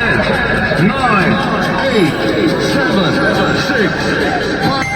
nine, eight, seven, six, five,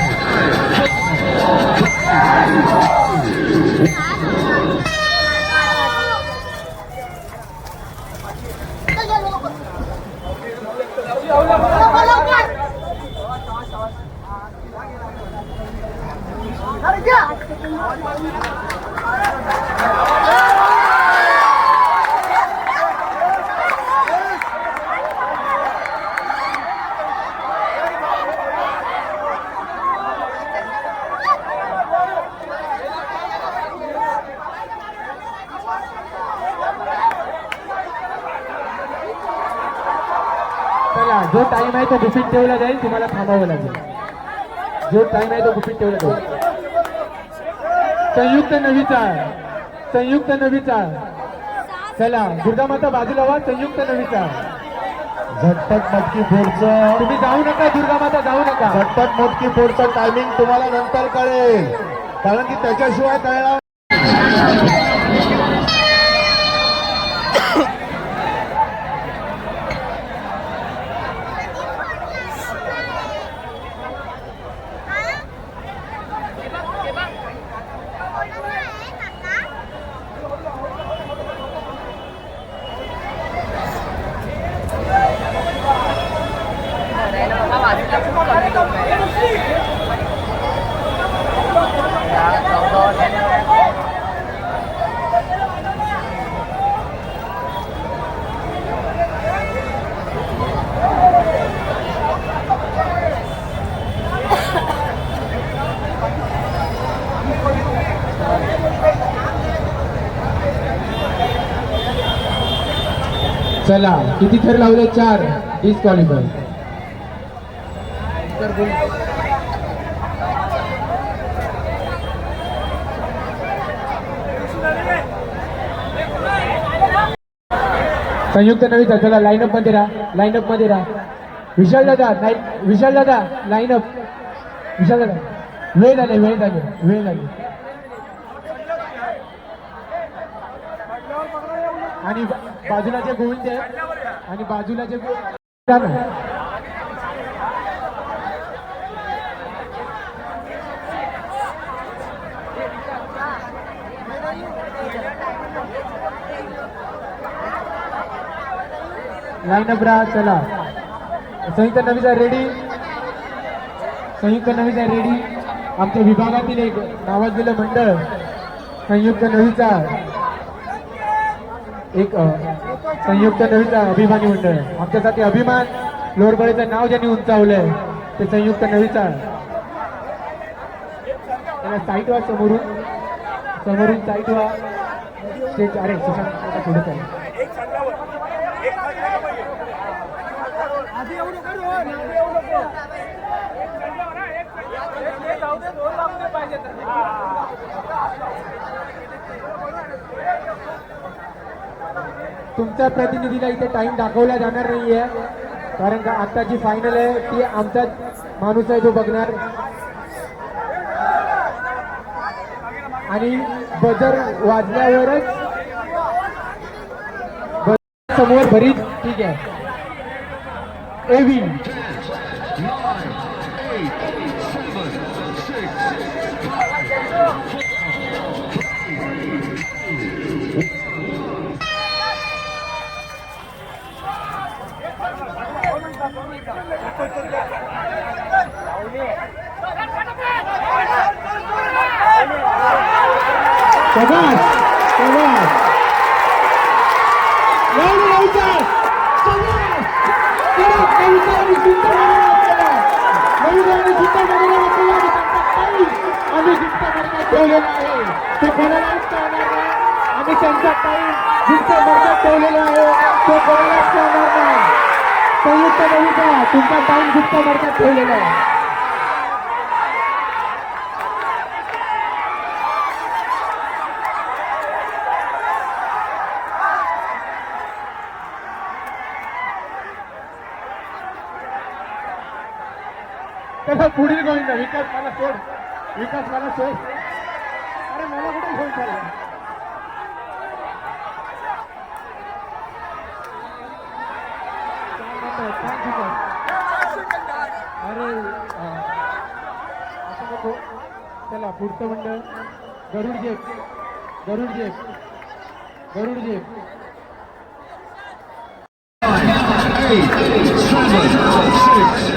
चला जो time आहे तो गुपित ठेवला जाईल तुम्हाला थांबावं लागेल. जो टाइम आहे तो गुपित ठेवला जाईल. संयुक्त नवीचा संयुक्त नवीचा चला दुर्गा माता बाजूला वा संयुक्त नवीचा झटपट मटकी फोडचं. तुम्ही जाऊ नका दुर्गा माता जाऊ नका. झटपट मोटकी फोडचं टायमिंग तुम्हाला नंतर कळेल. कारण की त्याच्याशिवाय कळणार चला किती थर लावले? चार. डिस्क्वालिफाय संयुक्त नवीचा चला लाईनअपमध्ये राहा लाईनअपमध्ये राहा. विशाल दादा लाईन विशाल दादा लाईनअप विशाल दादा वेळ झाले वेळ झाले वेळ झाले. आणि बाजूला जे गोविंद आहे आणि बाजूला जे गोविंद जा ना. राहा चला. संयुक्त नवीचा रेडी संयुक्त नवीचा रेडी आमच्या विभागातील एक नावाजलेलं मंडळ संयुक्त नवीचा एक संयुक्त नवीचा अभिमानी मंडळ. आमच्यासाठी अभिमान लोरबळीचं नाव ज्यांनी उंचावलंय ते संयुक्त नवीचा त्याला साईट व्हा समोरून समोरून साईट व्हा ते अरे सुशांत पुढे चालेल तुमच्या प्रतिनिधीला इथे टाइम दाखवला जाणार नाहीये. कारण का आता जी फायनल आहे ती आमचाच माणूस आहे जो बघणार. आणि बजर वाजल्यावरच समोर भरीत ठीक आहे. एव्ही शबाश शबाश लावून लावूचा शबाश परत कविता आणि सुंदर कविता आणि सुंदर आम्ही जिंकता वर्गात ठेवलेला आहे तो कोणालाच कळणार नाही आम्ही त्यांचा टाईम जिंकता वर्गात ठेवलेला आहे तो कोणालाच कळणार नाही संयुक्त कविता तुमचा टाइम जिंकता मार्गात ठेवलेला आहे. तसं पुढील गोविंद विकास मला सोड. विकास मला सोड. अरे मला कुठे घेऊन चालला छान शिकव. अरे अं, असं नको चला पुढचं मंडळ. गरुड जेप गरुड जेप गरुड जेप eight, seven, six,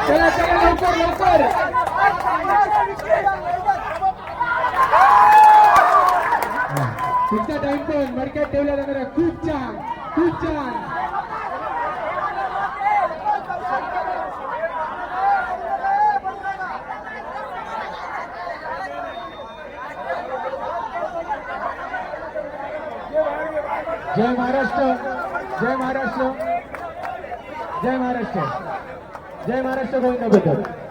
चला चला लवकर लवकर तुमचा टाइम पण मडक्यात ठेवला जाणार आहे. खूप छान खूप छान जय महाराष्ट्र जय महाराष्ट्र जय महाराष्ट्र जय महाराष्ट्र गोविंदबद्दल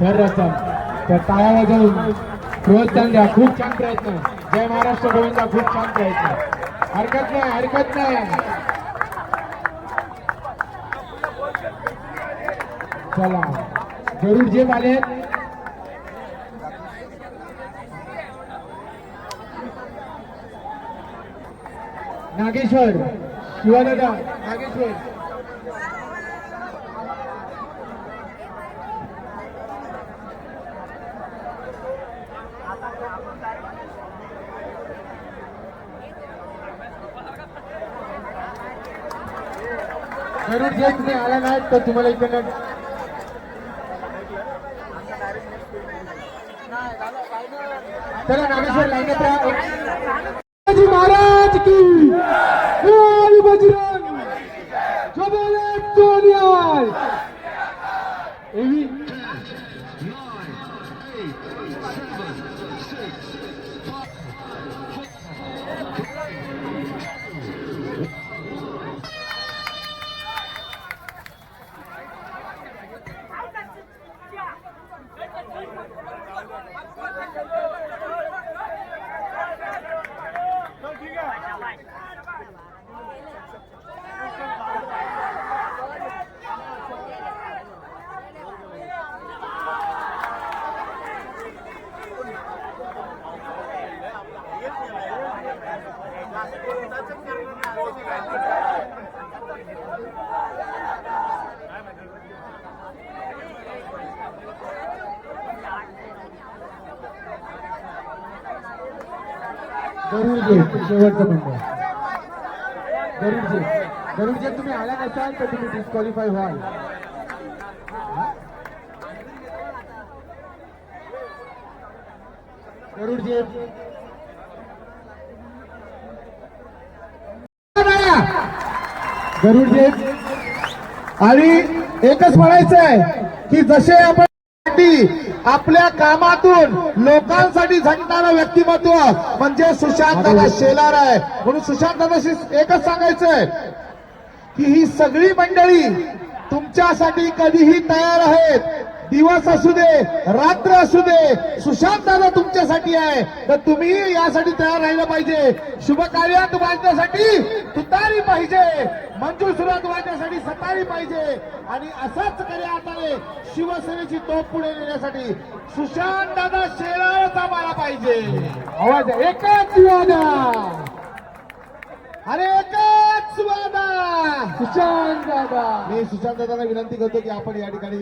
धर्राचा धर्राचा त्या टाळ्या वाजवून प्रोत्साहन द्या खूप छान प्रयत्न जय महाराष्ट्र गोविंदा खूप छान प्रयत्न हरकत नाही हरकत नाही. चला. जरूर जे आले नागेश्वर शिवानदा नागेश्वर गरुड जे तुम्ही आला नाहीत तर तुम्हाला इकडनं? चला नागेश्वर शिवाजी महाराज की बोल बजरंग जो बोले तो न्याय एवी गरुडजे शेवटचं म्हणतो गरुडजे गरुडजे तुम्ही आला नसाल तर तुम्ही डिस्क्वालिफाय व्हाल. गरुडजे गरुडजे आणि एकच म्हणायचं आहे की जसे आपण आपल्या कामातून लोकांसाठी झटणारं व्यक्तिमत्व म्हणजे सुशांत दादा शेलार आहे. म्हणून सुशांत दादाशी एकच सांगायचंय की ही सगळी मंडळी तुमच्यासाठी कधीही तयार आहेत. दिवस असू दे रात्र असू दे सुशांत दादा तुमच्यासाठी आहे. तर तुम्ही यासाठी तयार राहिलं पाहिजे. शुभ कार्यात वाजण्यासाठी तुतारी पाहिजे. मंजूर सुरुवात वाजण्यासाठी सतारी पाहिजे. आणि असाच कार्य आता शिवसेनेची तोप पुढे नेण्यासाठी सुशांत दादा शेरावच आम्हाला पाहिजे. आवाज. एकच वादा. अरे एकच वादा. सुशांत दादा मी सुशांत दादांना विनंती करतो की आपण या ठिकाणी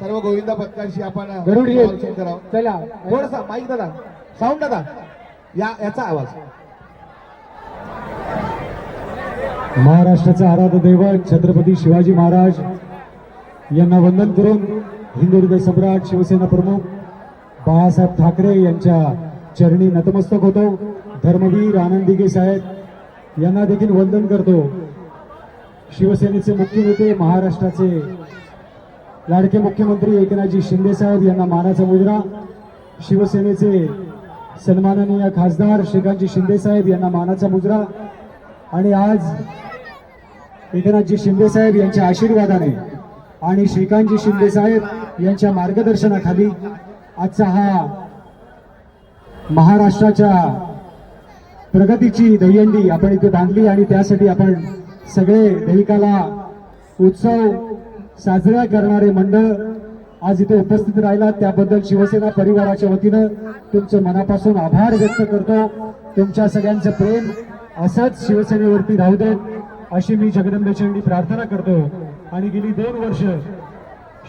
सर्व गोविंदा पथकांशी आपण गरुड करावं चला. थोडसा माईक दादा. साऊंड दादा. या याचा आवाज. महाराष्ट्राचे आराध्य दैवत छत्रपती शिवाजी महाराज यांना वंदन करून हिंदू हृदय सम्राट शिवसेना प्रमुख बाळासाहेब ठाकरे यांच्या चरणी नतमस्तक होतो. धर्मवीर आनंद दिघे साहेब यांना देखील वंदन करतो. शिवसेनेचे मुख्य नेते महाराष्ट्राचे लाडके मुख्यमंत्री एकनाथजी शिंदे साहेब यांना मानाचा मुजरा. शिवसेनेचे सन्माननीय खासदार श्रीकांतजी शिंदे साहेब यांना मानाचा मुजरा. आणि आज एकनाथजी शिंदे साहेब यांच्या आशीर्वादाने आणि श्रीकांतजी शिंदे साहेब यांच्या मार्गदर्शनाखाली आजचा हा महाराष्ट्राच्या प्रगतीची दहीहंडी आपण इथे बांधली आणि त्यासाठी आपण सगळे दहिकाला उत्सव साजरा करणारे मंडळ आज इथे उपस्थित राहिला. त्याबद्दल शिवसेना परिवाराच्या वतीनं तुमचं मनापासून आभार व्यक्त करतो. तुमच्या सगळ्यांचं प्रेम असंच शिवसेनेवरती राहू देत अशी मी जगदंबेचरणी प्रार्थना करतो. आणि गेली दोन वर्ष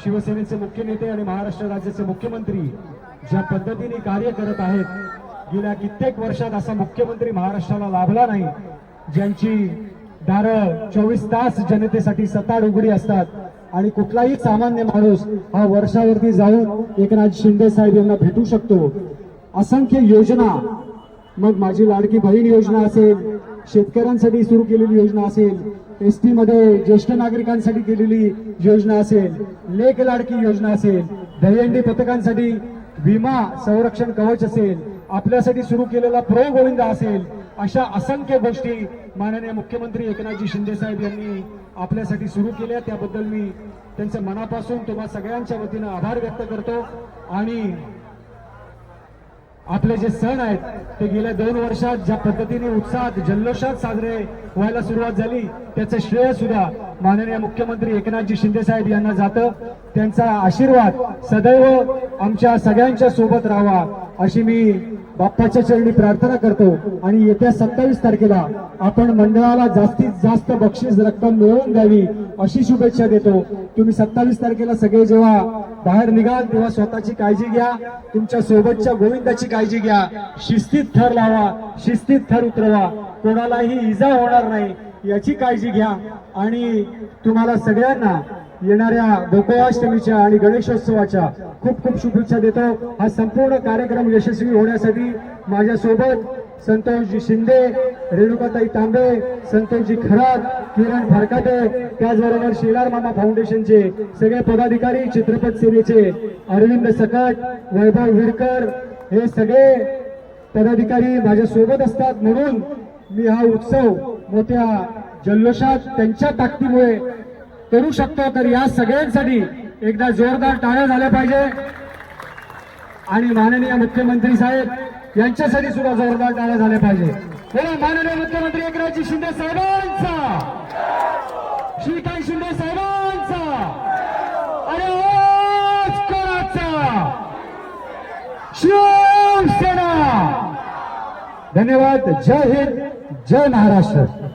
शिवसेनेचे मुख्य नेते आणि महाराष्ट्र राज्याचे मुख्यमंत्री ज्या पद्धतीने कार्य करत आहेत गेल्या कित्येक वर्षात असा मुख्यमंत्री महाराष्ट्राला लाभला नाही ज्यांची दारं चोवीस तास जनतेसाठी सताड उघडी असतात. आणि कुठलाही सामान्य माणूस हा वर्षावरती जाऊन एकनाथ शिंदे साहेब यांना भेटू शकतो. असंख्य योजना मग माझी लाडकी बहीण योजना असेल शेतकऱ्यांसाठी सुरू केलेली योजना असेल एसमध्ये ज्येष्ठ नागरिकांसाठी केलेली योजना असेल लेख लाडकी योजना असेल दहीहंडी पथकांसाठी विमा संरक्षण कवच असेल आपल्यासाठी सुरू केलेला प्रो गोविंदा असेल अशा असंख्य गोष्टी माननीय मुख्यमंत्री एकनाथजी शिंदे साहेब यांनी आपल्यासाठी सुरू केल्या. त्याबद्दल मी त्यांचं मनापासून तुम्हा सगळ्यांच्या वतीनं आभार व्यक्त करतो. आणि आपले जे सण आहेत ते गेल्या दोन वर्षात ज्या पद्धतीने उत्साहात जल्लोषात साजरे व्हायला सुरुवात झाली त्याचं श्रेय सुद्धा माननीय मुख्यमंत्री एकनाथजी शिंदे साहेब यांना जातं. त्यांचा आशीर्वाद सदैव आमच्या सगळ्यांच्या सोबत राहावा अशी मी बाप्पाच्या चरणी प्रार्थना करतो आणि येत्या सत्तावीस तारखेला आपण मंडळाला जास्तीत जास्त बक्षीस रक्कम मिळवून द्यावी अशी शुभेच्छा देतो. तुम्ही सत्तावीस तारखेला सगळे जेव्हा बाहेर निघाल तेव्हा स्वतःची काळजी घ्या. तुमच्या सोबतच्या गोविंदाची काळजी घ्या. शिस्तीत थर लावा शिस्तीत थर उतरवा. कोणालाही इजा होणार नाही. याची काळजी घ्या. आणि तुम्हाला सगळ्यांना येणाऱ्या गोकुळाष्टमीच्या आणि गणेशोत्सवाच्या खूप खूप शुभेच्छा देतो. हा संपूर्ण कार्यक्रम यशस्वी होण्यासाठी माझ्यासोबत संतोषजी शिंदे रेणुकाताई तांबे संतोषजी खरात किरण फारकाटे त्याचबरोबर शेलार मामा फाउंडेशनचे सगळे पदाधिकारी चित्रपट सेनेचे अरविंद सकट वैभव विडकर हे सगळे पदाधिकारी माझ्यासोबत असतात. म्हणून मी हा उत्सव मोठ्या जल्लोषात त्यांच्या ताकदीमुळे करू शकतो तर या सगळ्यांसाठी एकदा जोरदार टाळ्या झाल्या पाहिजे. आणि माननीय मुख्यमंत्री साहेब यांच्यासाठी सुद्धा जोरदार टाळ्या झाल्या पाहिजे. बोला माननीय मुख्यमंत्री एकनाथजी शिंदे साहेबांचा! श्रीकांत शिंदे साहेबांचा! अरे कोणाचा? शिवसेना! धन्यवाद जय हिंद जय महाराष्ट्र!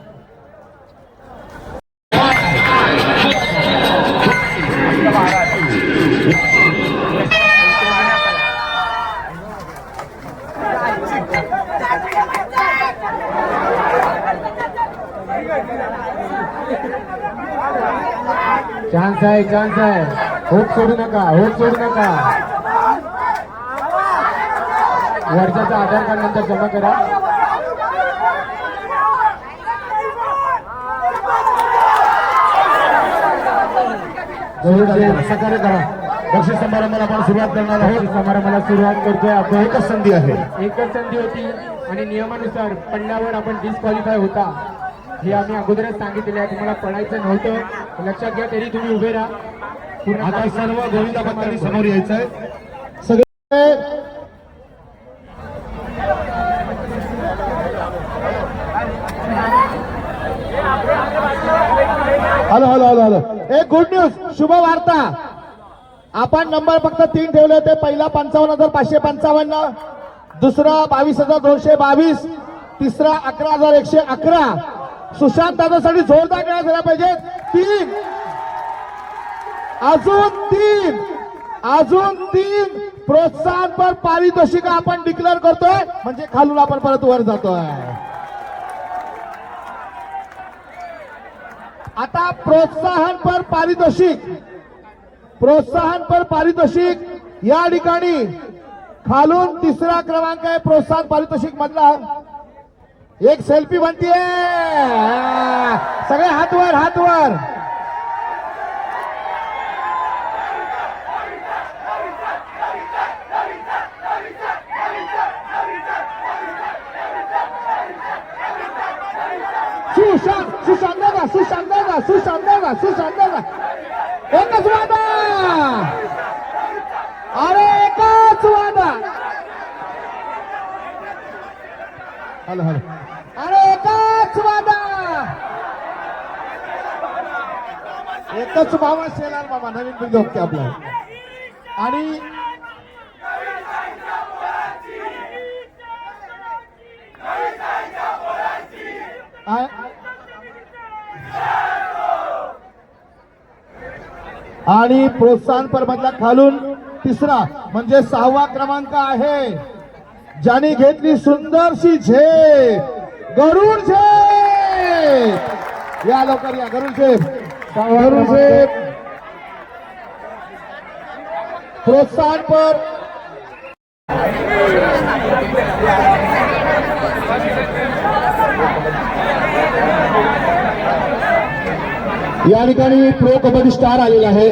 चान्स आहे चान्स आहे. होप सोडू नका होप सोडू नका. वर्षाचा आधार कार्ड नंतर जमा करा. सहकार्य करा. बक्षीस समारंभाला आपण सुरुवात करणार आहोत. समारंभाला सुरुवात करतोय आपण. एकच संधी आहे. एकच संधी होती आणि नियमानुसार पडल्यावर आपण डिस्क्वालिफाय होता. हे आम्ही अगोदरच सांगितलेले आहे. तुम्हाला पडायचं नव्हतं. लक्षात घ्या तरी तुम्ही उभे राहा. आता सर्व गोविंदा भक्तांनी समोर यायचं आहे. सगळे हॅलो हॅलो हॅलो हॅलो. एक गुड न्यूज शुभ वार्ता आपण नंबर फक्त तीन ठेवले होते. पहिला पंचावन्न हजार पाचशे पंचावन्न. दुसरा बावीस हजार दोनशे बावीस. तिसरा अकरा हजार एकशे अकरा. सुशांत दादासाठी जोरदार टाळ्या झाल्या पाहिजे तीन. अजून तीन. अजून तीन. प्रोत्साहनपर पारितोषिक आपण डिक्लेअर करतोय. म्हणजे खालून आपण परत वर जातोय. आता प्रोत्साहनपर पारितोषिक. प्रोत्साहनपर पारितोषिक या ठिकाणी खालून तिसरा क्रमांक आहे प्रोत्साहन पारितोषिक मधला. एक सेल्फी बनतीये. सगळे हात वर हात वर सुशांत सुशांत दादा सुशांत दादा सुशांत दादा सुशांत दादा. एकच वादा. अरे एकच वादा. हॅलो हॅलो अरे एकच वादा एकच मामा शेलार बाबा नवीन पिढी आपला आणि आणि प्रोत्साहन मधला खालून तिसरा म्हणजे सहावा क्रमांक आहे. ज्याने घेतली सुंदरशी झेप गरुड झेप. या लवकर या गरुड झेप. प्रोत्साहन पर या ठिकाणी प्रो कबड्डी स्टार आलेला आहे.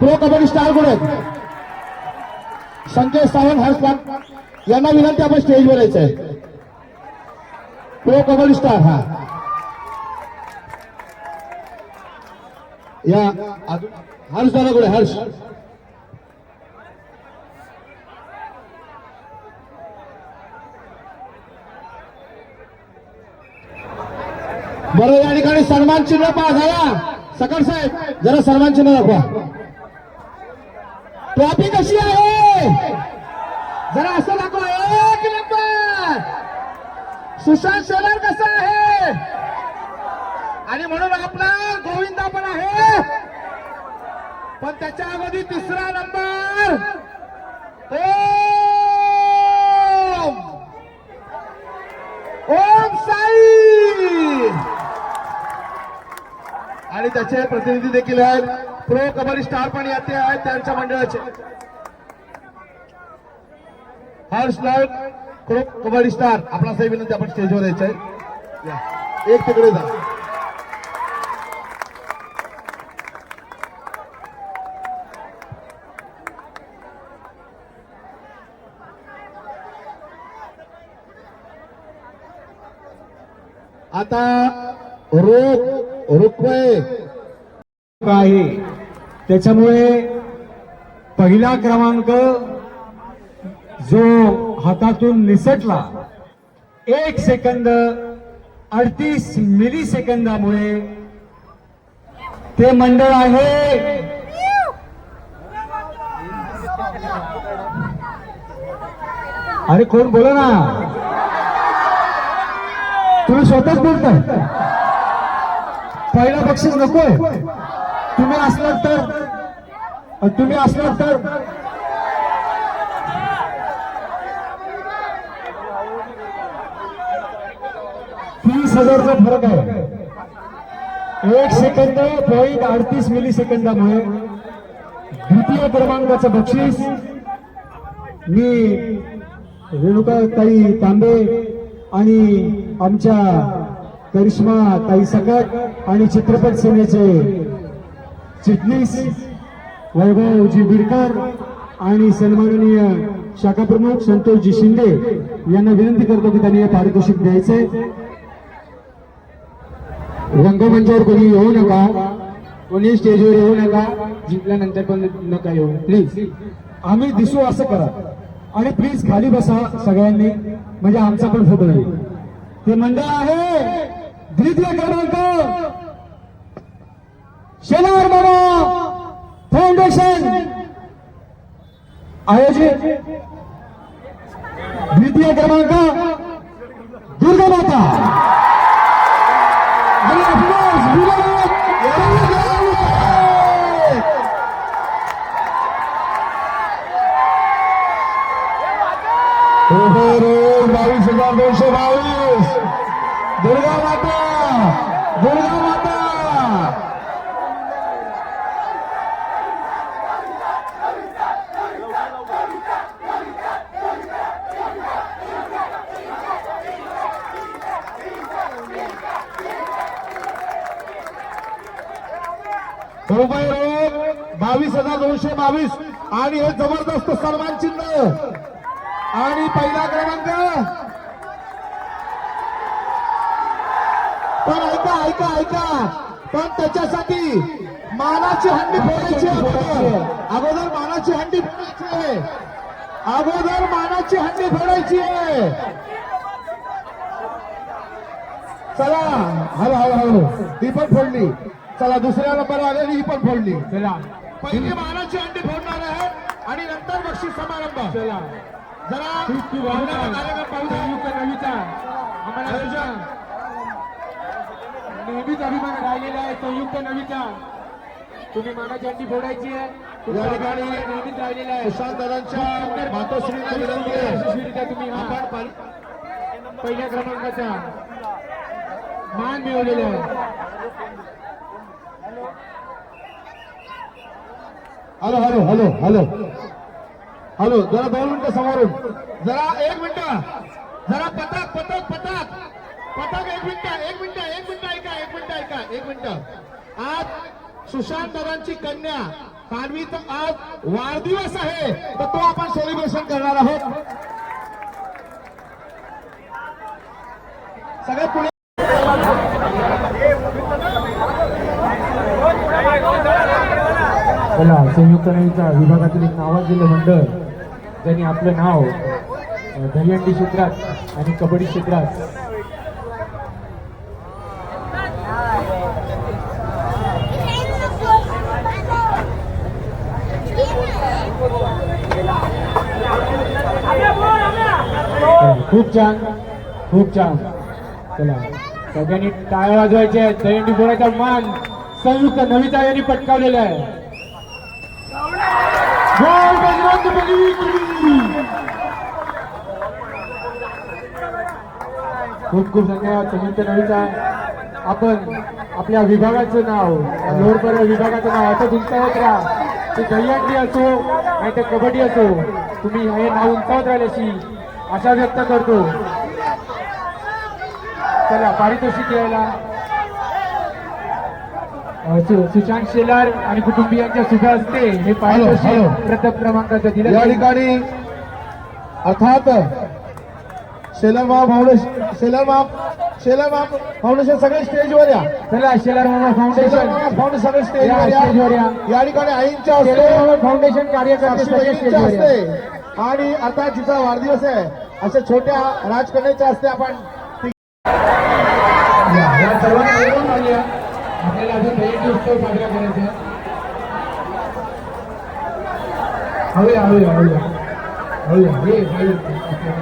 प्रो कबड्डी स्टार कोण आहेत? संजय सावंत हर्ष यांना विनंती आपण स्टेजवर यायचं आहे प्रो कबड्डी स्टार हा. या हर्ष दादा कुठे हर्ष. बरं या ठिकाणी सन्मान चिन्ह पास झाला. सकल साहेब जरा सन्मान चिन्ह दाखवा. ट्रॉफी कशी आहे? जरा असं दाखवा. एक नंबर. सुशांत शेलार कसा आहे? आणि म्हणून आपला गोविंदा पण आहे. पण त्याच्या अगोदर तिसरा नंबर. ओम. ओम साई. आणि त्याचे प्रतिनिधी देखील आहेत. प्रो कबड्डी स्टार पण येते आहेत त्यांच्या मंडळाचे. Harsh Naik pro kabaddi star. आपला साहेब विनंती आपण स्टेजवर यायचं आहे या. एक तिकडे जा. आता रोख रुपये आहे. त्याच्यामुळे पहिला क्रमांक जो हातातून निसटला एक सेकंद अडतीस मिली सेकंदामुळे ते मंडळ आहे. अरे कोण बोला ना? तुम्ही स्वतःच बोलताय. पहिला बक्षीस नकोय. तुम्ही असलात तर. तुम्ही असलात तर. तीस हजारचा फरक आहे. एक सेकंद पॉईंट अडतीस मिली सेकंदामुळे द्वितीय क्रमांकाचं बक्षीस मी रेणुका ताई तांबे आणि आमच्या करिश्मा ताई सकट आणि चित्रपट सेनेचे चिटणीस वैभवजी बिडकर आणि सन्माननीय शाखा प्रमुख संतोषजी शिंदे यांना विनंती करतो की त्यांनी हे पारितोषिक द्यायचे. रंगमंचावर कोणी येऊ नका कोणी स्टेजवर येऊ नका जिंकल्यानंतर पण नका येऊ. प्लीज आम्ही दिसू असं करा. आणि प्लीज खाली बसा सगळ्यांनी. म्हणजे आमचा पण फोटो येईल ते मंडळ आहे. द्वितीय क्रमांक. शेलार बाबा फाउंडेशन आयोजित. द्वितीय क्रमांक. दुर्गा माता आणि हजार दोनशे बावीस. दुर्गा माता दुर्गा माता. बावीस हजार दोनशे बावीस. आणि हे जबरदस्त सन्मान चिन्ह. पण ऐका ऐका ऐका. पण त्याच्यासाठी मानाची हंडी फोडायची अगोदर. मानाची हंडी फोडायची आहे. अगोदर मानाची हंडी फोडायची आहे. चला हळू हळू हळू. ही पण फोडली. चला दुसऱ्या नंबर आलेली ही पण फोडली. चला. पहिली मानाची हंडी फोडणार आहे आणि नंतर बक्षीस समारंभ. चला. जरा. कार्यक्रम पाहू द्या. आम्हाला नेहमीच अभिमान राहिलेला आहे संयुक्त नवीचा तुम्ही मानाची फोडायची आहे. या ठिकाणी नेहमीच राहिलेला आहे. सुशांत दादांच्या मातोश्रीला विनंती आहे. यशस्वीरित्या तुम्ही हा पहिल्या क्रमांकाचा मान मिळवलेला आहे. Hello hello hello hello. Hello जरा दोन मिनिटं समोरून. जरा एक मिनिट. जरा पथक पथक पथक पथक एक मिनिट एक मिनिट एक मिनिट ऐका एक मिनिट ऐका एक मिनिट. आज सुशांत दादांची कन्या सानवीचा आज वाढदिवस आहे तर तो आपण सेलिब्रेशन करणार आहोत. सगळे पुढे चला संयुक्त नवीचा विभागातील एक नावाजलेलं मंडळ ज्यांनी आपलं नाव अ, दहीहंडी क्षेत्रात आणि कबड्डी क्षेत्रात खूप छान खूप छान. चला सगळ्यांनी टाळ्या वाजवायचे आहेत. बोलायचा मान संयुक्त नविता यांनी पटकावलेला आहे. खूप खूप धन्यवाद संयुक्त नविता. आपण आपल्या विभागाचं नाव लोहरपर्व विभागाचं नाव असं उंचावत राहा. ते दहीहंडी असो नाही तर कबड्डी असो तुम्ही हे नाव उंचावत राहिल्याशी आशा व्यक्त करतो. चला पारितोषिक सु- सुशांत शेलार आणि कुटुंबियांच्या शुभ हस्ते हे. पारितोषिक प्रथम क्रमांकाचं दिलं या. ठिकाणी अर्थात शेलरमाव फाउंडेशन शेलरमाव शेलरमाव फाउंडेशन सगळे स्टेजवर या. चला शेलार मामा फाउंडेशन. फाउंडेशन सगळे स्टेजवर या. या. ठिकाणी आईंच्या शेलार फाउंडेशन कार्यकर्ते सगळे स्टेजवर आणि अर्थात जिचा वाढदिवस आहे अशा छोट्या राजकन्याच्या असते आपण या आपल्याला अजून दहीहंडी उत्सव साजरा करायचा हळूया हळूया हळूया. हळूया. हे